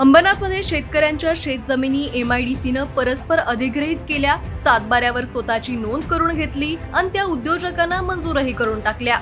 अंबरनाथमध्ये शेतकऱ्यांच्या शेतजमिनी एम आय डी सीनं परस्पर अधिग्रहित केल्या. सातबाऱ्यावर स्वतःची नोंद करून घेतली आणि त्या उद्योजकांना मंजूरही करून टाकल्या.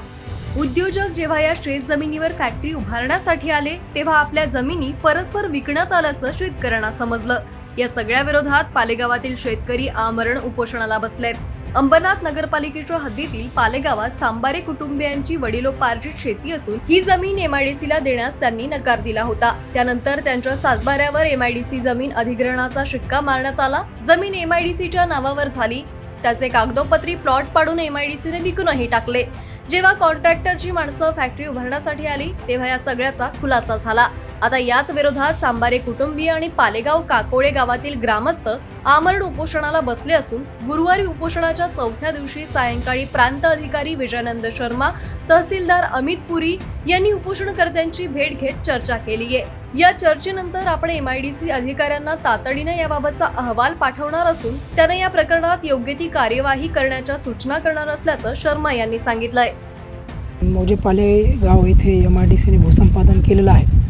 उद्योजक जेव्हा या शेतजमिनीवर फॅक्टरी उभारण्यासाठी आले तेव्हा आपल्या जमिनी परस्पर विकण्यात आल्याचं शेतकऱ्यांना समजलं. या सगळ्या विरोधात पालेगावातील शेतकरी आमरण उपोषणाला बसलेत. अंबरनाथ नगरपालिकेच्या हद्दीतील पालेगावात सांबारे कुटुंबियांची वडिलोपार्जित शेती असून ही जमीन एमआयडीसीला देण्यास त्यांनी नकार दिला होता. त्यानंतर त्यांच्या सातबाऱ्यावर एमआयडीसी जमीन अधिग्रहणाचा शिक्का मारण्यात आला. जमीन एमआयडीसीच्या नावावर झाली. त्याचे कागदोपत्री प्लॉट पाडून एमआयडीसीने विकूनही टाकले. जेव्हा कॉन्ट्रॅक्टरची माणसं फॅक्टरी उभारण्यासाठी आली तेव्हा या सगळ्याचा खुलासा झाला. आता याच विरोधात सांबारे कुटुंबीय आणि पालेगाव काकोळे गावातील ग्रामस्थ आमरण उपोषणाला बसले असून गुरुवारी उपोषणाच्या चौथ्या दिवशी सायंकाळी प्रांत अधिकारी विजयानंद शर्मा तहसीलदार अमित पुरी यांनी उपोषणकर्त्यांची भेट घेत चर्चा केली आहे. या चर्चेनंतर आपण एमआयडीसी अधिकाऱ्यांना तातडीने याबाबतचा अहवाल पाठवणार असून त्यांना या प्रकरणात योग्य ती कार्यवाही करण्याच्या सूचना करणार असल्याचं शर्मा यांनी सांगितलंय. मौजे पाले गाव येथे एम आय डी सीने भूसंपादन केलेलं आहे.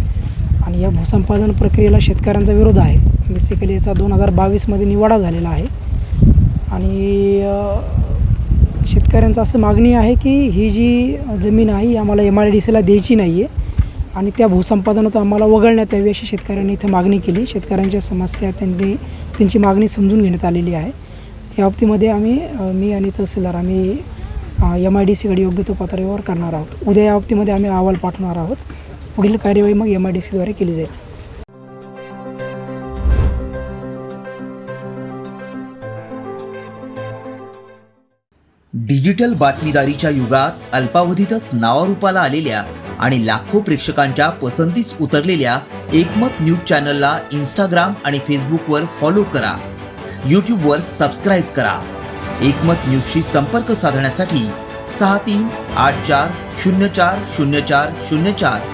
या भूसंपादन प्रक्रियेला शेतकऱ्यांचा विरोध आहे. बेसिकली याचा दोन हजार बावीसमध्ये निवाडा झालेला आहे. आणि शेतकऱ्यांचं असं मागणी आहे की ही जी जमीन आहे ही आम्हाला एम आय डी सीला द्यायची नाही आहे आणि त्या भूसंपादनाचं आम्हाला वगळण्यात यावी अशी शेतकऱ्यांनी इथं मागणी केली. शेतकऱ्यांच्या समस्या त्यांनी त्यांची मागणी समजून घेण्यात आलेली आहे. या बाबतीमध्ये आम्ही मी आणि तहसीलदार आम्ही एम आय डी सीकडे योग्य तो पातळीवर करणार आहोत. उद्या या बाबतीमध्ये आम्ही अहवाल पाठवणार आहोत. पुढील कार्यवाही मग एम आय डी सीद्वारे केली जाईल. डिजिटल बातमीदारीच्या युगात अल्पावधीतच नावारूपाला आलेल्या आणि लाखो प्रेक्षकांच्या पसंतीस उतरलेल्या एकमत न्यूज चॅनलला इंस्टाग्राम आणि फेसबुकवर फॉलो करा. यूट्यूबवर सबस्क्राईब करा. एकमत न्यूजशी संपर्क साधण्यासाठी सहा तीन आठ चार शून्य चार शून्य चार शून्य चार